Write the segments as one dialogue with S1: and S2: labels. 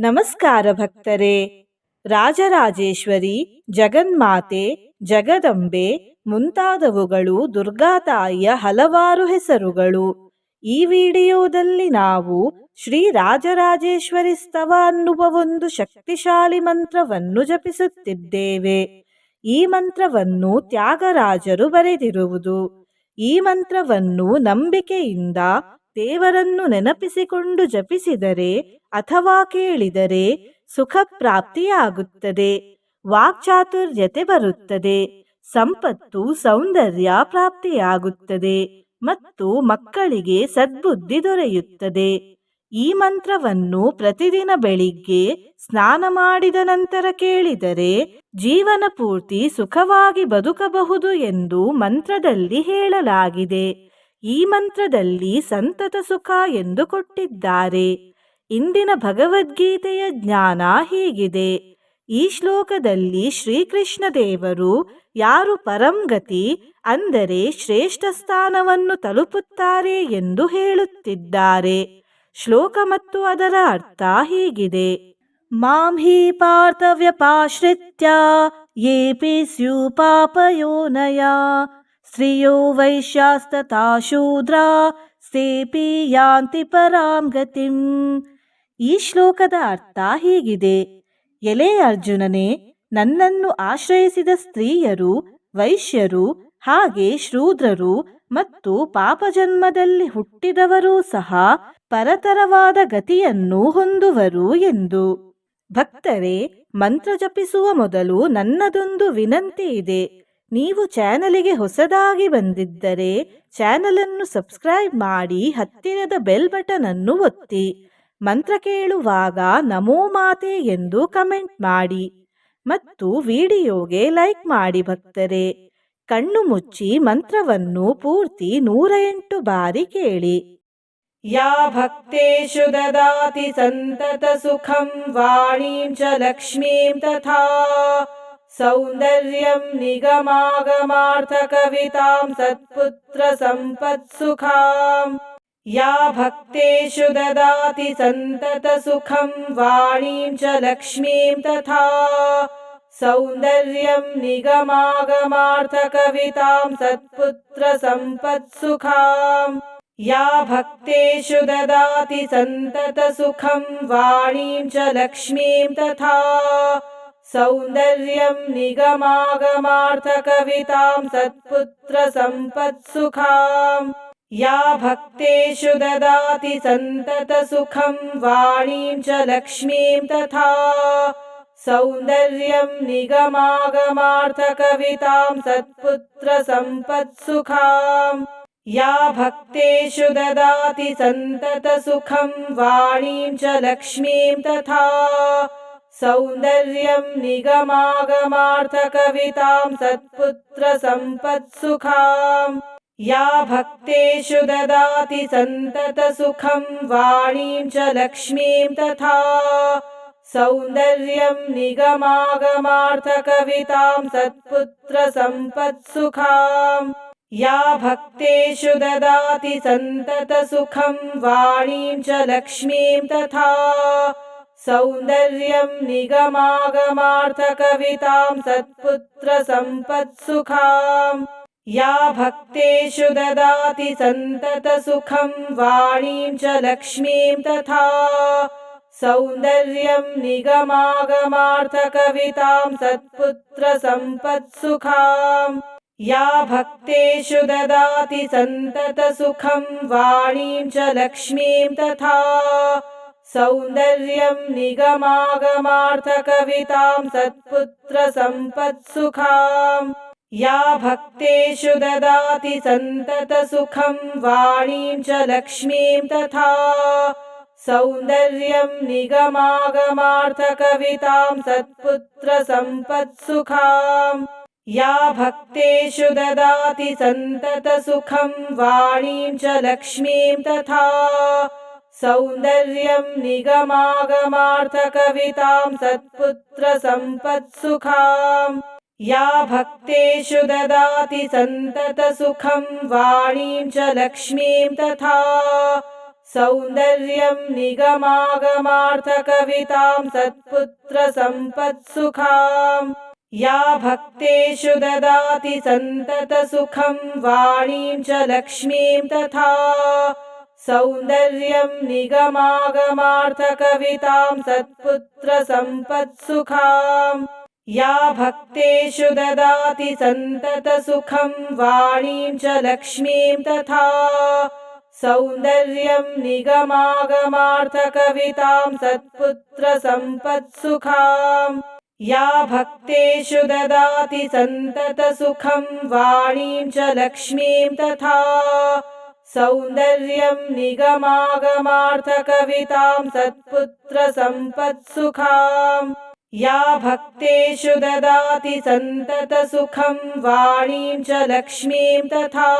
S1: ನಮಸ್ಕಾರ ಭಕ್ತರೇ. ರಾಜರಾಜೇಶ್ವರಿ, ಜಗನ್ಮಾತೆ, ಜಗದಂಬೆ ಮುಂತಾದವುಗಳು ದುರ್ಗಾತಾಯಿಯ ಹಲವಾರು ಹೆಸರುಗಳು. ಈ ವಿಡಿಯೋದಲ್ಲಿ ನಾವು ಶ್ರೀ ರಾಜರಾಜೇಶ್ವರಿ ಸ್ತವ ಅನ್ನುವ ಒಂದು ಶಕ್ತಿಶಾಲಿ ಮಂತ್ರವನ್ನು ಜಪಿಸುತ್ತಿದ್ದೇವೆ. ಈ ಮಂತ್ರವನ್ನು ತ್ಯಾಗರಾಜರು ಬರೆದಿರುವುದು. ಈ ಮಂತ್ರವನ್ನು ನಂಬಿಕೆಯಿಂದ ದೇವರನ್ನು ನೆನಪಿಸಿಕೊಂಡು ಜಪಿಸಿದರೆ ಅಥವಾ ಕೇಳಿದರೆ ಸುಖ ಪ್ರಾಪ್ತಿಯಾಗುತ್ತದೆ ವಾಕ್ಚಾತುರ್ಯತೆ ಬರುತ್ತದೆ. ಸಂಪತ್ತು, ಸೌಂದರ್ಯ ಪ್ರಾಪ್ತಿಯಾಗುತ್ತದೆ ಮತ್ತು ಮಕ್ಕಳಿಗೆ ಸದ್ಬುದ್ಧಿ ದೊರೆಯುತ್ತದೆ. ಈ ಮಂತ್ರವನ್ನು ಪ್ರತಿದಿನ ಬೆಳಿಗ್ಗೆ ಸ್ನಾನ ಮಾಡಿದ ನಂತರ ಕೇಳಿದರೆ ಜೀವನ ಪೂರ್ತಿ ಸುಖವಾಗಿ ಬದುಕಬಹುದು ಎಂದು ಮಂತ್ರದಲ್ಲಿ ಹೇಳಲಾಗಿದೆ. ಈ ಮಂತ್ರದಲ್ಲಿ ಸಂತತ ಸುಖ ಎಂದು ಕೊಟ್ಟಿದ್ದಾರೆ. ಇಂದಿನ ಭಗವದ್ಗೀತೆಯ ಜ್ಞಾನ ಹೀಗಿದೆ. ಈ ಶ್ಲೋಕದಲ್ಲಿ ಶ್ರೀಕೃಷ್ಣ ದೇವರು ಯಾರು ಪರಂಗತಿ ಅಂದರೆ ಶ್ರೇಷ್ಠ ಸ್ಥಾನವನ್ನು ತಲುಪುತ್ತಾರೆ ಎಂದು ಹೇಳುತ್ತಿದ್ದಾರೆ. ಶ್ಲೋಕ ಮತ್ತು ಅದರ ಅರ್ಥ ಹೀಗಿದೆ. ಮಾಂ ಹಿ ಪಾರ್ಥವ್ಯಪಾಶ್ರಿತ್ಯ ಯೇಪಿ ಪಿ ಪಾಪಯೋನಯ ಸ್ತ್ರಿಯೋ ವೈಶ್ಯಾಸ್ತಾ ಶೂದ್ರ ಸೇಪಿ ಯಾಂತಿ ಪರಾಂ ಗತಿಂ ಈ ಶ್ಲೋಕದ ಅರ್ಥ ಹೀಗಿದೆ. ಎಲೆ ಅರ್ಜುನನೇ, ನನ್ನನ್ನು ಆಶ್ರಯಿಸಿದ ಸ್ತ್ರೀಯರು, ವೈಶ್ಯರು, ಹಾಗೆ ಶೂದ್ರರು ಮತ್ತು ಪಾಪಜನ್ಮದಲ್ಲಿ ಹುಟ್ಟಿದವರೂ ಸಹ ಪರತರವಾದ ಗತಿಯನ್ನು ಹೊಂದುವರು ಎಂದು. ಭಕ್ತರೇ, ಮಂತ್ರ ಜಪಿಸುವ ಮೊದಲು ನನ್ನದೊಂದು ವಿನಂತಿ ಇದೆ ನೀವು ಚಾನಲಿಗೆ ಹೊಸದಾಗಿ ಬಂದಿದ್ದರೆ ಚಾನಲನ್ನು ಸಬ್ಸ್ಕ್ರೈಬ್ ಮಾಡಿ ಹತ್ತಿರದ ಬೆಲ್ ಬಟನ್ ಅನ್ನು ಒತ್ತಿ. ಮಂತ್ರ ಕೇಳುವಾಗ ನಮೋ ಮಾತೆ ಎಂದು ಕಮೆಂಟ್ ಮಾಡಿ. ಮತ್ತು ವಿಡಿಯೋಗೆ ಲೈಕ್ ಮಾಡಿ ಭಕ್ತರೆ. ಕಣ್ಣು ಮುಚ್ಚಿ ಮಂತ್ರವನ್ನು ಪೂರ್ತಿ ನೂರ ಎಂಟು ಬಾರಿ ಕೇಳಿ. ಯಾ ಭಕ್ತೇಶು ದದಾತಿ ಸಂತತ ಸುಖಂ ವಾಣೀಂ ಚ ಲಕ್ಷ್ಮೀಂ ತಥಾ. सौन्दर्यं निगमागमार्थकवितां सत्पुत्रसम्पत्सुखाम्। या भक्तेषु ददाति सन्ततसुखं वाणीं च लक्ष्मीं तथा। सौन्दर्यं निगमागमार्थकवितां सत्पुत्रसम्पत्सुखाम्। या भक्तेषु ददाति सन्ततसुखं वाणीं च लक्ष्मीं तथा सौन्दर्यं निगमागमार्थकवितां सत्पुत्रसम्पत्सुखाम् या भक्तेषु ददाति सन्ततसुखं वाणीं च लक्ष्मीं तथा। सौन्दर्यं निगमागमार्थकवितां सत्पुत्रसम्पत्सुखाम् या भक्तेषु ददाति सन्ततसुखं वाणीं च लक्ष्मीं तथा सौन्दर्यं निगमागमार्थकवितां सत्पुत्रसम्पत्सुखाम् या भक्तेषु ददाति सन्ततसुखं वाणीं च लक्ष्मीं तथा। सौन्दर्यं निगमागमार्थकवितां सत्पुत्रसम्पत्सुखाम् या भक्तेषु ददाति सन्ततसुखं वाणीं च लक्ष्मीं तथा सौन्दर्यं निगमागमार्थकवितां सत्पुत्रसम्पत्सुखाम् या भक्तेषु ददाति सन्ततसुखं वाणीं च लक्ष्मीं तथा। सौन्दर्यं निगमागमार्थकवितां सत्पुत्रसम्पत्सुखाम् या भक्तेषु ददाति सन्ततसुखं वाणीं च लक्ष्मीं तथा सौन्दर्यं निगमागमार्थकवितां सत्पुत्रसम्पत्सुखाम् या भक्तेषु ददाति सन्ततसुखं वाणीं च लक्ष्मीं तथा। सौन्दर्यं निगमागमार्थकवितां सत्पुत्रसम्पत्सुखाम् या भक्तेषु ददाति सन्ततसुखं वाणीं च लक्ष्मीं तथा सौन्दर्यं निगमागमार्थकवितां सत्पुत्रसम्पत्सुखाम्। या भक्तेषु ददाति सन्ततसुखं वाणीं च लक्ष्मीं तथा। सौन्दर्यं निगमागमार्थकवितां सत्पुत्रसम्पत्सुखाम्। या भक्तेषु ददाति सन्ततसुखं वाणीं च लक्ष्मीं तथा सौन्दर्यं निगमागमार्थकवितां सत्पुत्रसम्पत्सुखाम् या भक्तेषु ददाति सन्ततसुखं वाणीं च लक्ष्मीं तथा। सौन्दर्यं निगमागमार्थकवितां सत्पुत्रसम्पत्सुखाम् या भक्तेषु ददाति सन्ततसुखं वाणीं च लक्ष्मीं तथा सौन्दर्यं निगमागमार्थकवितां सत्पुत्रसम्पत्सुखाम् या भक्तेषु ददाति सन्ततसुखं वाणीं च लक्ष्मीं तथा।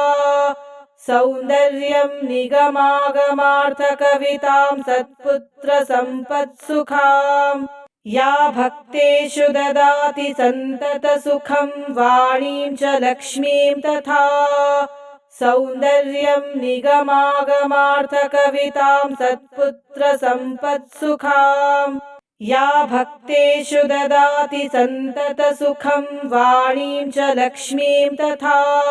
S1: सौन्दर्यं निगमागमार्थकवितां सत्पुत्रसम्पत्सुखाम् या भक्तेषु ददाति सन्ततसुखं वाणीं च लक्ष्मीं तथा सौन्दर्यं निगमागमार्थकवितां सत्पुत्रसम्पत्सुखाम्। या भक्तेषु ददाति सन्ततसुखं वाणीं च लक्ष्मीं तथा।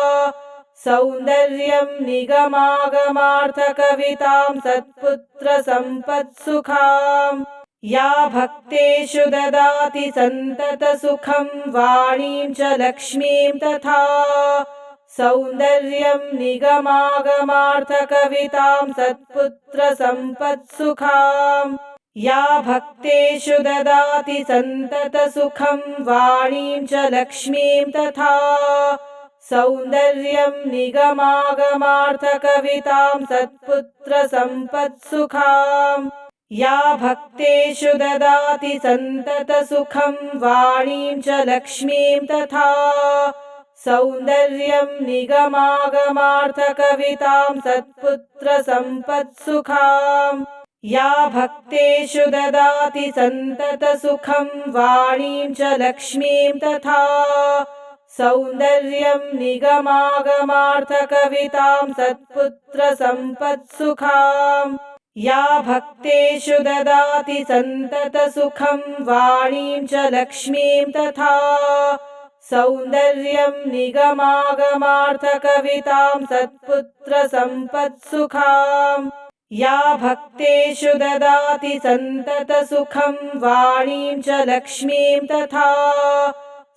S1: सौन्दर्यं निगमागमार्थकवितां सत्पुत्रसम्पत्सुखाम्। या भक्तेषु ददाति सन्ततसुखं वाणीं च लक्ष्मीं तथा सौन्दर्यं निगमागमार्थकवितां सत्पुत्रसम्पत्सुखाम्। या भक्तेषु ददाति सन्ततसुखं वाणीं च लक्ष्मीं तथा। सौन्दर्यं निगमागमार्थकवितां सत्पुत्रसम्पत्सुखाम्। या भक्तेषु ददाति सन्ततसुखं वाणीं च लक्ष्मीं तथा सौन्दर्यं निगमागमार्थकवितां सत्पुत्रसम्पत्सुखाम् या भक्तेषु ददाति सन्ततसुखं वाणीं च लक्ष्मीं तथा। सौन्दर्यं निगमागमार्थकवितां सत्पुत्रसम्पत्सुखाम् या भक्तेषु ददाति सन्ततसुखं वाणीं च लक्ष्मीं तथा सौन्दर्यं निगमागमार्थकवितां सत्पुत्रसम्पत्सुखाम् या भक्तेषु ददाति सन्ततसुखं वाणीं च लक्ष्मीं तथा।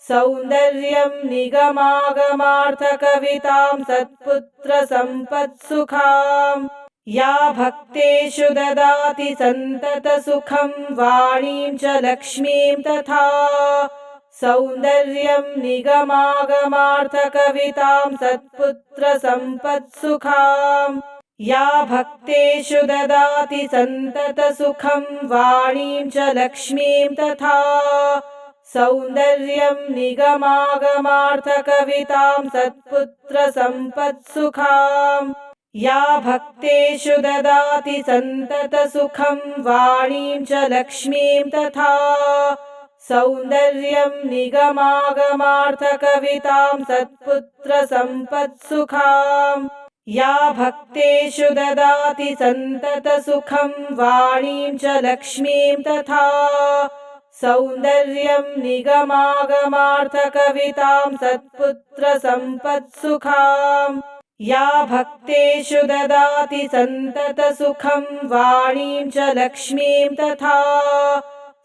S1: सौन्दर्यं निगमागमार्थकवितां सत्पुत्रसम्पत्सुखाम् या भक्तेषु ददाति सन्ततसुखं वाणीं च लक्ष्मीं तथा सौन्दर्यं निगमागमार्थकवितां सत्पुत्रसम्पत्सुखाम्। या भक्तेषु ददाति सन्ततसुखं वाणीं च लक्ष्मीं तथा। सौन्दर्यं निगमागमार्थकवितां सत्पुत्रसम्पत्सुखाम्। या भक्तेषु ददाति सन्ततसुखं वाणीं च लक्ष्मीं तथा सौन्दर्यं निगमागमार्थकवितां सत्पुत्रसम्पत्सुखाम् या भक्तेषु ददाति सन्ततसुखं वाणीं च लक्ष्मीं तथा। सौन्दर्यं निगमागमार्थकवितां सत्पुत्रसम्पत्सुखाम् या भक्तेषु ददाति सन्ततसुखं वाणीं च लक्ष्मीं तथा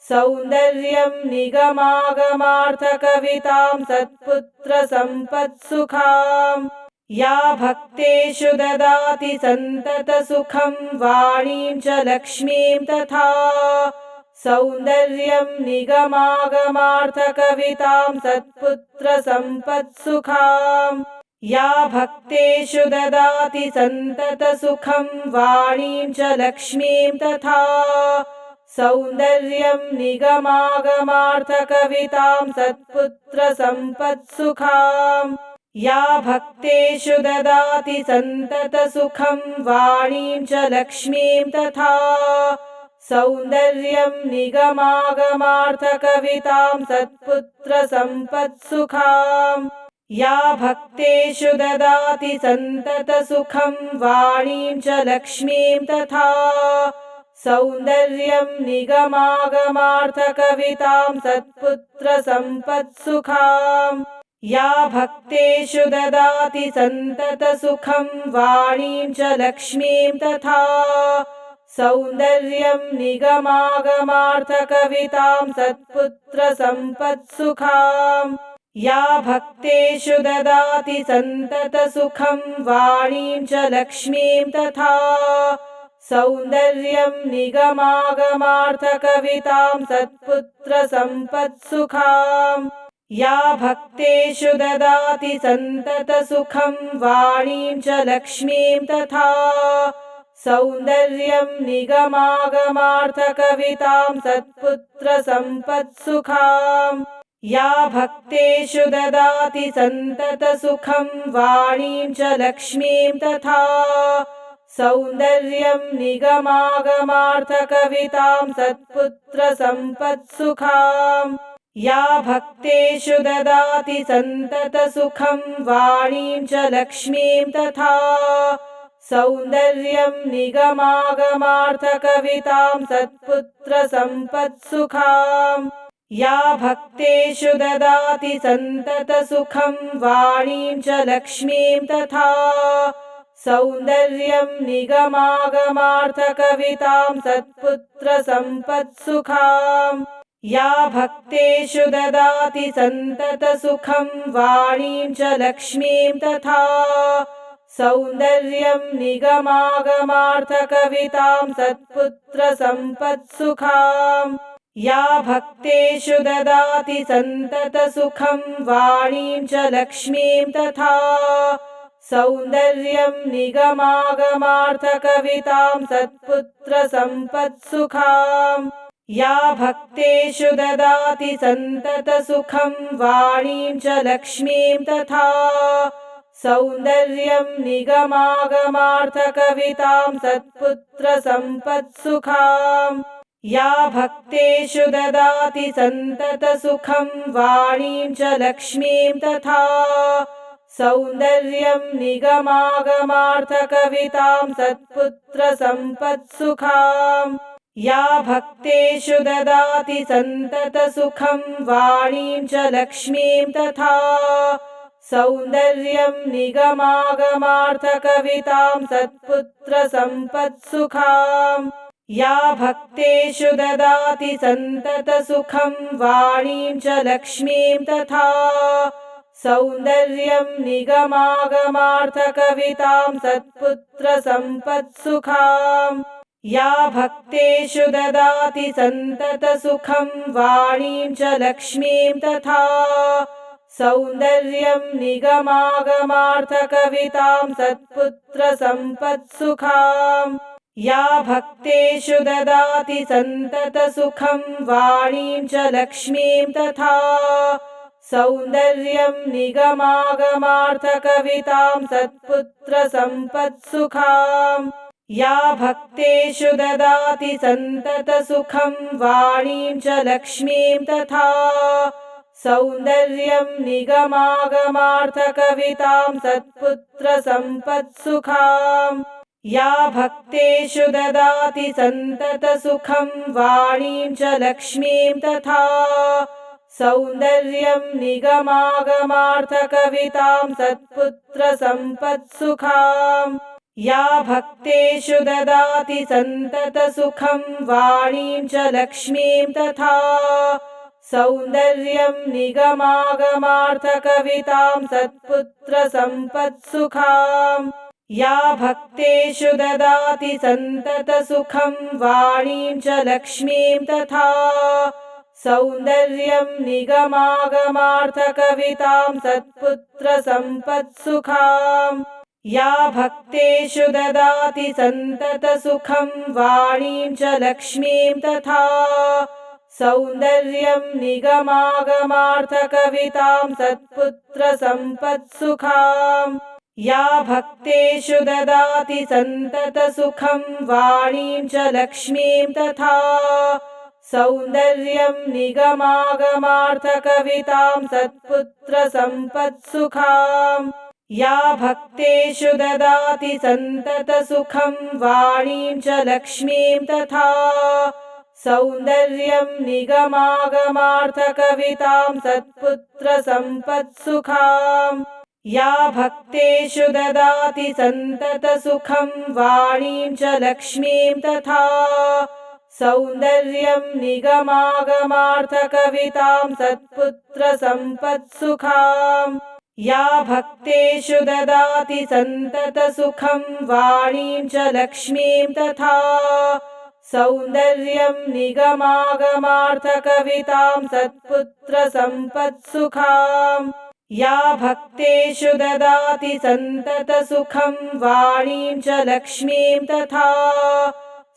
S1: सौन्दर्यं निगमागमार्थकवितां सत्पुत्रसम्पत्सुखाम् या भक्तेषु ददाति सन्ततसुखं वाणीं च लक्ष्मीं तथा। सौन्दर्यं निगमागमार्थकवितां सत्पुत्रसम्पत्सुखाम् या भक्तेषु ददाति सन्ततसुखं वाणीं च लक्ष्मीं तथा सौन्दर्यं निगमागमार्थकवितां सत्पुत्रसम्पत्सुखाम्। या भक्तेषु ददाति सन्ततसुखं वाणीं च लक्ष्मीं तथा। सौन्दर्यं निगमागमार्थकवितां सत्पुत्रसम्पत्सुखाम्। या भक्तेषु ददाति सन्ततसुखं वाणीं च लक्ष्मीं तथा सौन्दर्यं निगमागमार्थकवितां सत्पुत्रसम्पत्सुखाम् या भक्तेषु ददाति सन्ततसुखं वाणीं च लक्ष्मीं तथा। सौन्दर्यं निगमागमार्थकवितां सत्पुत्रसम्पत्सुखाम् या भक्तेषु ददाति सन्ततसुखं वाणीं च लक्ष्मीं तथा सौन्दर्यं निगमागमार्थकवितां सत्पुत्रसम्पत्सुखाम् या भक्तेषु ददाति सन्ततसुखं वाणीं च लक्ष्मीं तथा। सौन्दर्यं निगमागमार्थकवितां सत्पुत्रसम्पत्सुखाम् या भक्तेषु ददाति सन्ततसुखं वाणीं च लक्ष्मीं तथा सौन्दर्यं निगमागमार्थकवितां सत्पुत्रसम्पत्सुखाम्। या भक्तेषु ददाति सन्ततसुखं वाणीं च लक्ष्मीं तथा। सौन्दर्यं निगमागमार्थकवितां सत्पुत्रसम्पत्सुखाम्। या भक्तेषु ददाति सन्ततसुखं वाणीं च लक्ष्मीं तथा सौन्दर्यं निगमागमार्थकवितां सत्पुत्रसम्पत्सुखाम् या भक्तेषु ददाति सन्ततसुखं वाणीं च लक्ष्मीं तथा। सौन्दर्यं निगमागमार्थकवितां सत्पुत्रसम्पत्सुखाम् या भक्तेषु ददाति सन्ततसुखं वाणीं च लक्ष्मीं तथा सौन्दर्यं निगमागमार्थकवितां सत्पुत्रसम्पत्सुखाम् या भक्तेषु ददाति सन्ततसुखं वाणीं च लक्ष्मीं तथा। सौन्दर्यं निगमागमार्थकवितां सत्पुत्रसम्पत्सुखाम् या भक्तेषु ददाति सन्ततसुखं वाणीं च लक्ष्मीं तथा सौन्दर्यं निगमागमार्थकवितां सत्पुत्रसम्पत्सुखाम्। या भक्तेषु ददाति सन्ततसुखं वाणीं च लक्ष्मीं तथा। सौन्दर्यं निगमागमार्थकवितां सत्पुत्रसम्पत्सुखाम्। या भक्तेषु ददाति सन्ततसुखं वाणीं च लक्ष्मीं तथा सौन्दर्यं निगमागमार्थकवितां सत्पुत्रसम्पत्सुखाम् या भक्तेषु ददाति सन्ततसुखं वाणीं च लक्ष्मीं तथा। सौन्दर्यं निगमागमार्थकवितां सत्पुत्रसम्पत्सुखाम् या भक्तेषु ददाति सन्ततसुखं वाणीं च लक्ष्मीं तथा सौन्दर्यं निगमागमार्थकवितां सत्पुत्रसम्पत्सुखाम् या भक्तेषु ददाति सन्ततसुखं वाणीं च लक्ष्मीं तथा। सौन्दर्यं निगमागमार्थकवितां सत्पुत्रसम्पत्सुखाम् या भक्तेषु ददाति सन्ततसुखं वाणीं च लक्ष्मीं तथा सौन्दर्यं निगमागमार्थकवितां सत्पुत्रसम्पत्सुखाम् या भक्तेषु ददाति सन्ततसुखं वाणीं च लक्ष्मीं तथा। सौन्दर्यं निगमागमार्थकवितां सत्पुत्रसम्पत्सुखाम् या भक्तेषु ददाति सन्ततसुखं वाणीं च लक्ष्मीं तथा सौन्दर्यं निगमागमार्थकवितां सत्पुत्रसम्पत्सुखाम् या भक्तेषु ददाति सन्ततसुखं वाणीं च लक्ष्मीं तथा। सौन्दर्यं निगमागमार्थकवितां सत्पुत्रसम्पत्सुखाम् या भक्तेषु ददाति सन्ततसुखं वाणीं च लक्ष्मीं तथा सौन्दर्यं निगमागमार्थकवितां सत्पुत्रसम्पत्सुखाम् या भक्तेषु ददाति सन्ततसुखं वाणीं च लक्ष्मीं तथा। सौन्दर्यं निगमागमार्थकवितां सत्पुत्रसम्पत्सुखाम् या भक्तेषु ददाति सन्ततसुखं वाणीं च लक्ष्मीं तथा सौन्दर्यं निगमागमार्थकवितां सत्पुत्रसम्पत्सुखाम् या भक्तेषु ददाति सन्ततसुखं वाणीं च लक्ष्मीं तथा। सौन्दर्यं निगमागमार्थकवितां सत्पुत्रसम्पत्सुखाम् या भक्तेषु ददाति सन्ततसुखं वाणीं च लक्ष्मीं तथा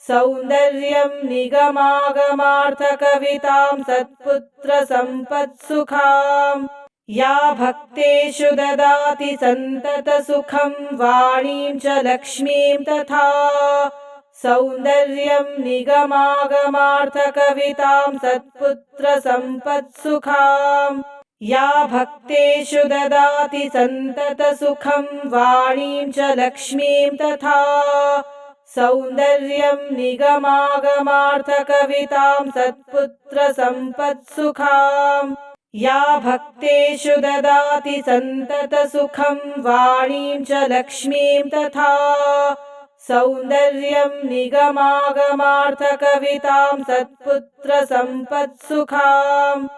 S1: सौन्दर्यं निगमागमार्थकवितां सत्पुत्रसम्पत्सुखाम् या भक्तेषु ददाति सन्ततसुखं वाणीं च लक्ष्मीं तथा। सौन्दर्यं निगमागमार्थकवितां सत्पुत्रसम्पत्सुखाम् या भक्तेषु ददाति सन्ततसुखं वाणीं च लक्ष्मीं तथा सौन्दर्यं निगमागमार्थकवितां सत्पुत्रसम्पत्सुखाम् या भक्तेषु ददाति सन्ततसुखं वाणीं च लक्ष्मीं तथा। सौन्दर्यं निगमागमार्थकवितां सत्पुत्रसम्पत्सुखाम्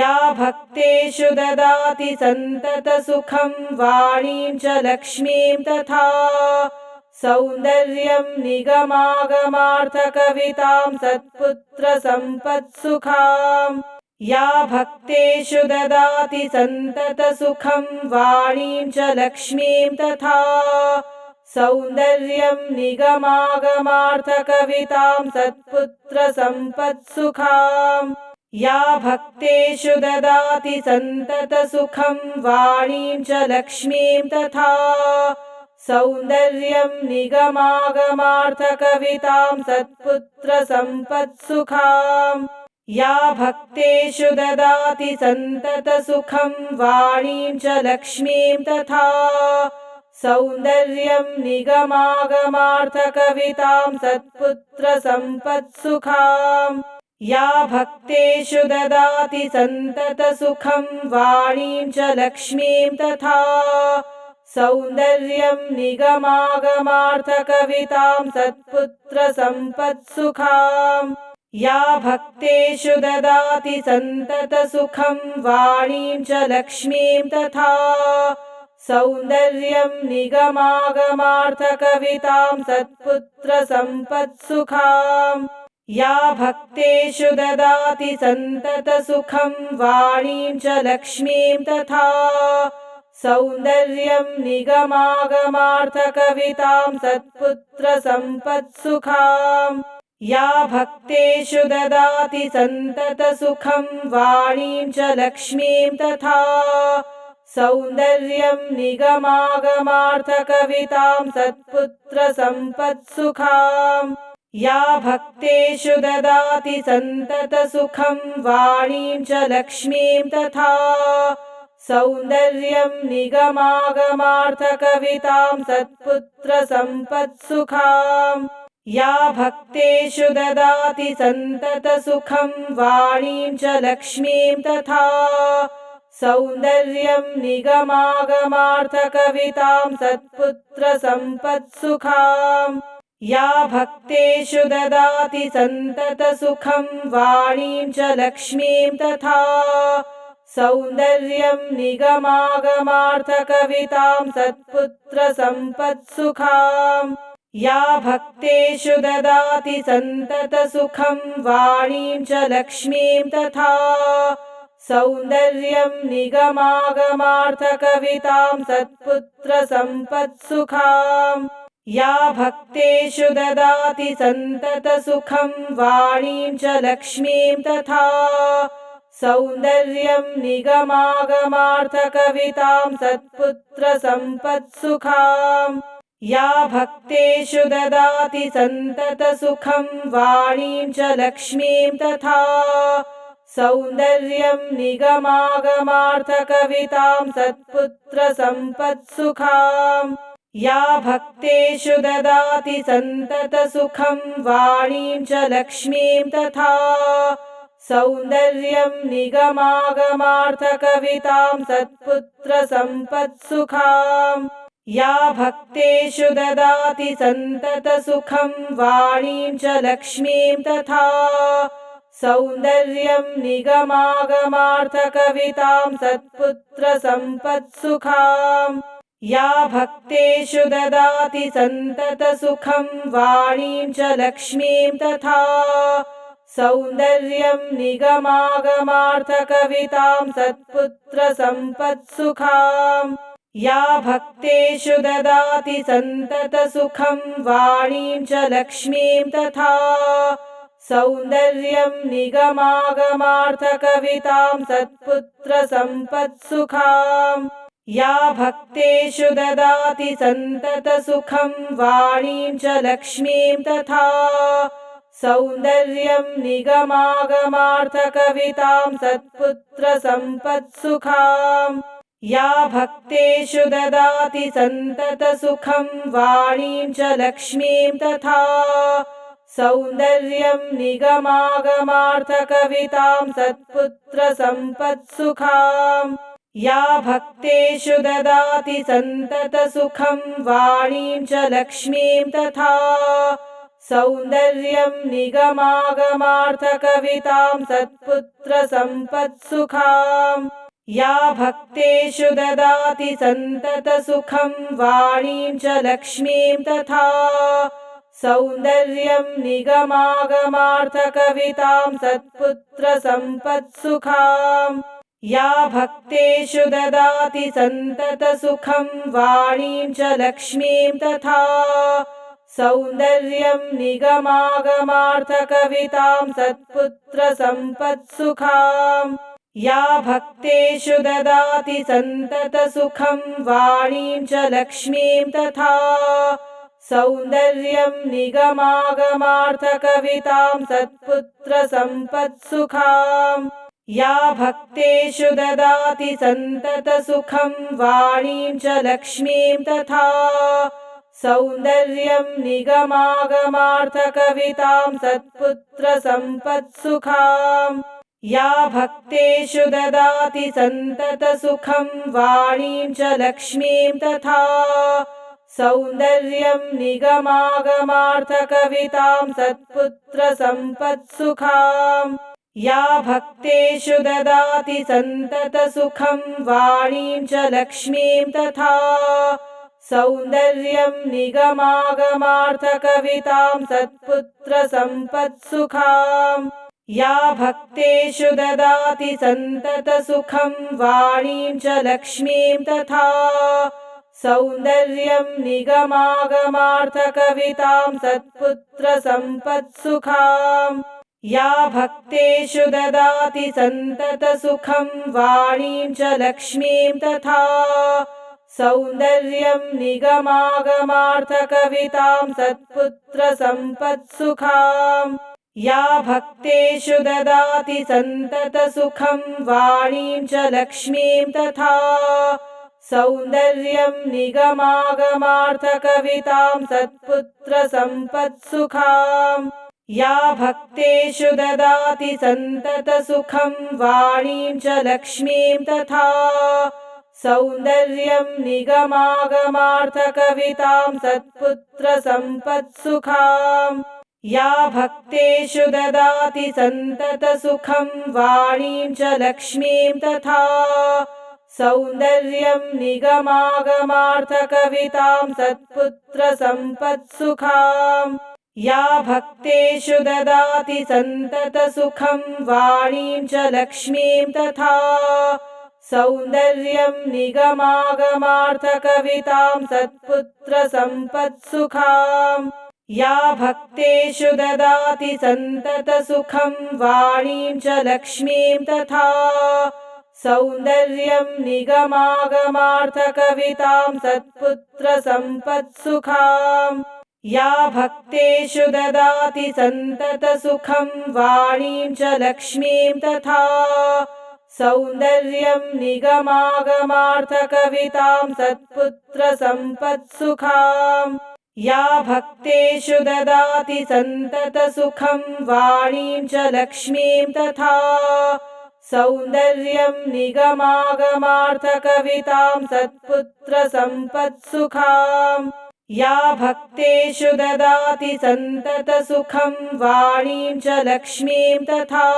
S1: या भक्तेषु ददाति सन्ततसुखं वाणीं च लक्ष्मीं तथा सौन्दर्यं निगमागमार्थकवितां सत्पुत्रसम्पत्सुखाम्। या भक्तेषु ददाति सन्ततसुखं वाणीं च लक्ष्मीं तथा। सौन्दर्यं निगमागमार्थकवितां सत्पुत्रसम्पत्सुखाम्। या भक्तेषु ददाति सन्ततसुखं वाणीं च लक्ष्मीं तथा सौन्दर्यं निगमागमार्थकवितां सत्पुत्रसम्पत्सुखाम्। या भक्तेषु ददाति सन्ततसुखं वाणीं च लक्ष्मीं तथा। सौन्दर्यं निगमागमार्थकवितां सत्पुत्रसम्पत्सुखाम्। या भक्तेषु ददाति सन्ततसुखं वाणीं च लक्ष्मीं तथा सौन्दर्यं निगमागमार्थकवितां सत्पुत्रसम्पत्सुखाम् या भक्तेषु ददाति सन्ततसुखं वाणीं च लक्ष्मीं तथा। सौन्दर्यं निगमागमार्थकवितां सत्पुत्रसम्पत्सुखाम् या भक्तेषु ददाति सन्ततसुखं वाणीं च लक्ष्मीं तथा सौन्दर्यं निगमागमार्थकवितां सत्पुत्रसम्पत्सुखाम् या भक्तेषु ददाति सन्ततसुखं वाणीं च लक्ष्मीं तथा। सौन्दर्यं निगमागमार्थकवितां सत्पुत्रसम्पत्सुखाम् या भक्तेषु ददाति सन्ततसुखं वाणीं च लक्ष्मीं तथा सौन्दर्यं निगमागमार्थकवितां सत्पुत्रसम्पत्सुखाम्। या भक्तेषु ददाति सन्ततसुखं वाणीं च लक्ष्मीं तथा। सौन्दर्यं निगमागमार्थकवितां सत्पुत्रसम्पत्सुखाम्। या भक्तेषु ददाति सन्ततसुखं वाणीं च लक्ष्मीं तथा सौन्दर्यं निगमागमार्थकवितां सत्पुत्रसम्पत्सुखाम् या भक्तेषु ददाति सन्ततसुखं वाणीं च लक्ष्मीं तथा। सौन्दर्यं निगमागमार्थकवितां सत्पुत्रसम्पत्सुखाम् या भक्तेषु ददाति सन्ततसुखं वाणीं च लक्ष्मीं तथा सौन्दर्यं निगमागमार्थकवितां सत्पुत्रसम्पत्सुखाम् या भक्तेषु ददाति सन्ततसुखं वाणीं च लक्ष्मीं तथा। सौन्दर्यं निगमागमार्थकवितां सत्पुत्रसम्पत्सुखाम् या भक्तेषु ददाति सन्ततसुखं वाणीं च लक्ष्मीं तथा सौन्दर्यं निगमागमार्थकवितां सत्पुत्रसम्पत्सुखाम्। या भक्तेषु ददाति सन्ततसुखं वाणीं च लक्ष्मीं तथा। सौन्दर्यं निगमागमार्थकवितां सत्पुत्रसम्पत्सुखाम्। या भक्तेषु ददाति सन्ततसुखं वाणीं च लक्ष्मीं तथा सौन्दर्यं निगमागमार्थकवितां सत्पुत्रसम्पत्सुखाम् या भक्तेषु ददाति सन्ततसुखं वाणीं च लक्ष्मीं तथा। सौन्दर्यं निगमागमार्थकवितां सत्पुत्रसम्पत्सुखाम् या भक्तेषु ददाति सन्ततसुखं वाणीं च लक्ष्मीं तथा सौन्दर्यं निगमागमार्थकवितां सत्पुत्रसम्पत्सुखाम् या भक्तेषु ददाति सन्ततसुखं वाणीं च लक्ष्मीं तथा। सौन्दर्यं निगमागमार्थकवितां सत्पुत्रसम्पत्सुखाम् या भक्तेषु ददाति सन्ततसुखं वाणीं च लक्ष्मीं तथा सौन्दर्यं निगमागमार्थकवितां सत्पुत्रसम्पत्सुखाम्। या भक्तेषु ददाति सन्ततसुखं वाणीं च लक्ष्मीं तथा। सौन्दर्यं निगमागमार्थकवितां सत्पुत्रसम्पत्सुखाम्। या भक्तेषु ददाति सन्ततसुखं वाणीं च लक्ष्मीं तथा सौन्दर्यं निगमागमार्थकवितां सत्पुत्रसम्पत्सुखाम् या भक्तेषु ददाति सन्ततसुखं वाणीं च लक्ष्मीं तथा। सौन्दर्यं निगमागमार्थकवितां सत्पुत्रसम्पत्सुखाम् या भक्तेषु ददाति सन्ततसुखं वाणीं च लक्ष्मीं तथा सौन्दर्यं निगमागमार्थकवितां सत्पुत्रसम्पत्सुखाम् या भक्तेषु ददाति सन्ततसुखं वाणीं च लक्ष्मीं तथा। सौन्दर्यं निगमागमार्थकवितां सत्पुत्रसम्पत्सुखाम् या भक्तेषु ददाति सन्ततसुखं वाणीं च लक्ष्मीं तथा सौन्दर्यं निगमागमार्थकवितां सत्पुत्रसम्पत्सुखाम्। या भक्तेषु ददाति सन्ततसुखं वाणीं च लक्ष्मीं तथा। सौन्दर्यं निगमागमार्थकवितां सत्पुत्रसम्पत्सुखाम्। या भक्तेषु ददाति सन्ततसुखं वाणीं च लक्ष्मीं तथा सौन्दर्यं निगमागमार्थकवितां सत्पुत्रसम्पत्सुखाम्। या भक्तेषु ददाति सन्ततसुखं वाणीं च लक्ष्मीं तथा। सौन्दर्यं निगमागमार्थकवितां सत्पुत्रसम्पत्सुखाम्। या भक्तेषु ददाति सन्ततसुखं वाणीं च लक्ष्मीं तथा सौन्दर्यं निगमागमार्थकवितां सत्पुत्रसम्पत्सुखाम् या भक्तेषु ददाति सन्ततसुखं वाणीं च लक्ष्मीं तथा। सौन्दर्यं निगमागमार्थकवितां सत्पुत्रसम्पत्सुखाम् या भक्तेषु ददाति सन्ततसुखं वाणीं च लक्ष्मीं तथा सौन्दर्यं निगमागमार्थकवितां सत्पुत्रसम्पत्सुखाम् या भक्तेषु ददाति सन्ततसुखं वाणीं च लक्ष्मीं तथा। सौन्दर्यं निगमागमार्थकवितां सत्पुत्रसम्पत्सुखाम् या भक्तेषु ददाति सन्ततसुखं वाणीं च लक्ष्मीं तथा सौन्दर्यं निगमागमार्थकवितां सत्पुत्रसम्पत्सुखाम्। या भक्तेषु ददाति सन्ततसुखं वाणीं च लक्ष्मीं तथा। सौन्दर्यं निगमागमार्थकवितां सत्पुत्रसम्पत्सुखाम्। या भक्तेषु ददाति सन्ततसुखं वाणीं च लक्ष्मीं तथा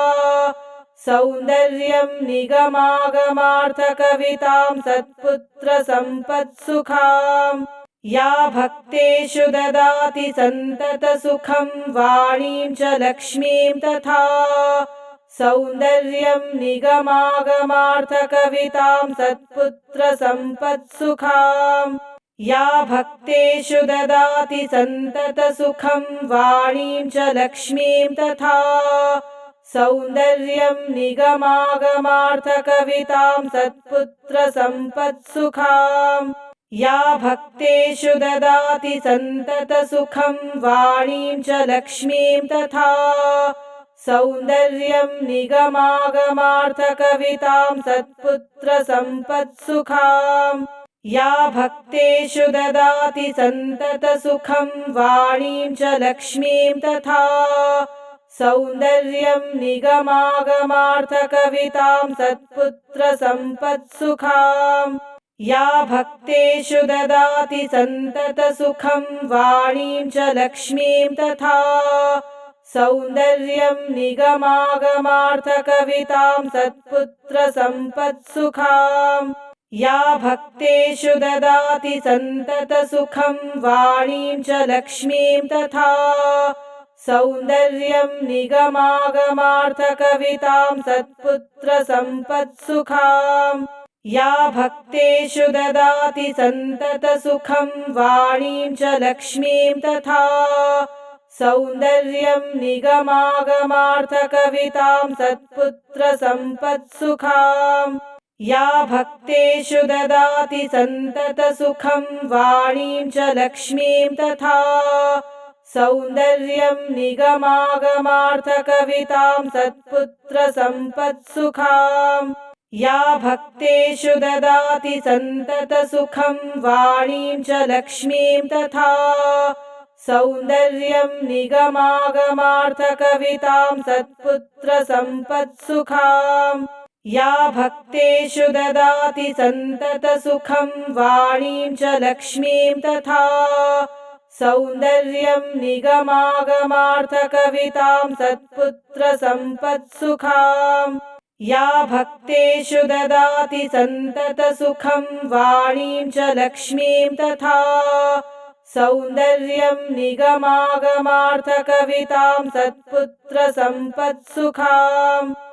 S1: सौन्दर्यं निगमागमार्थकवितां सत्पुत्रसम्पत्सुखाम् या भक्तेषु ददाति सन्ततसुखं वाणीं च लक्ष्मीं तथा। सौन्दर्यं निगमागमार्थकवितां सत्पुत्रसम्पत्सुखाम् या भक्तेषु ददाति सन्ततसुखं वाणीं च लक्ष्मीं तथा सौन्दर्यं निगमागमार्थकवितां सत्पुत्रसम्पत्सुखाम् या भक्तेषु ददाति सन्ततसुखं वाणीं च लक्ष्मीं तथा। सौन्दर्यं निगमागमार्थकवितां सत्पुत्रसम्पत्सुखाम् या भक्तेषु ददाति सन्ततसुखं वाणीं च लक्ष्मीं तथा सौन्दर्यं निगमागमार्थकवितां सत्पुत्रसम्पत्सुखाम् या भक्तेषु ददाति सन्ततसुखं वाणीं च लक्ष्मीं तथा। सौन्दर्यं निगमागमार्थकवितां सत्पुत्रसम्पत्सुखाम् या भक्तेषु ददाति सन्ततसुखं वाणीं च लक्ष्मीं तथा सौन्दर्यं निगमागमार्थकवितां सत्पुत्रसम्पत्सुखाम् या भक्तेषु ददाति सन्ततसुखं वाणीं च लक्ष्मीं तथा। सौन्दर्यं निगमागमार्थकवितां सत्पुत्रसम्पत्सुखाम् या भक्तेषु ददाति सन्ततसुखं वाणीं च लक्ष्मीं तथा सौन्दर्यं निगमागमार्थकवितां सत्पुत्रसम्पत्सुखाम् या भक्तेषु ददाति सन्ततसुखं वाणीं च लक्ष्मीं तथा। सौन्दर्यं निगमागमार्थकवितां सत्पुत्रसम्पत्सुखाम् या भक्तेषु ददाति सन्ततसुखं वाणीं च लक्ष्मीं तथा सौन्दर्यं निगमागमार्थकवितां सत्पुत्रसम्पत्सुखाम्। या भक्तेषु ददाति सन्ततसुखं वाणीं च लक्ष्मीं तथा। सौन्दर्यं निगमागमार्थकवितां सत्पुत्रसम्पत्सुखाम्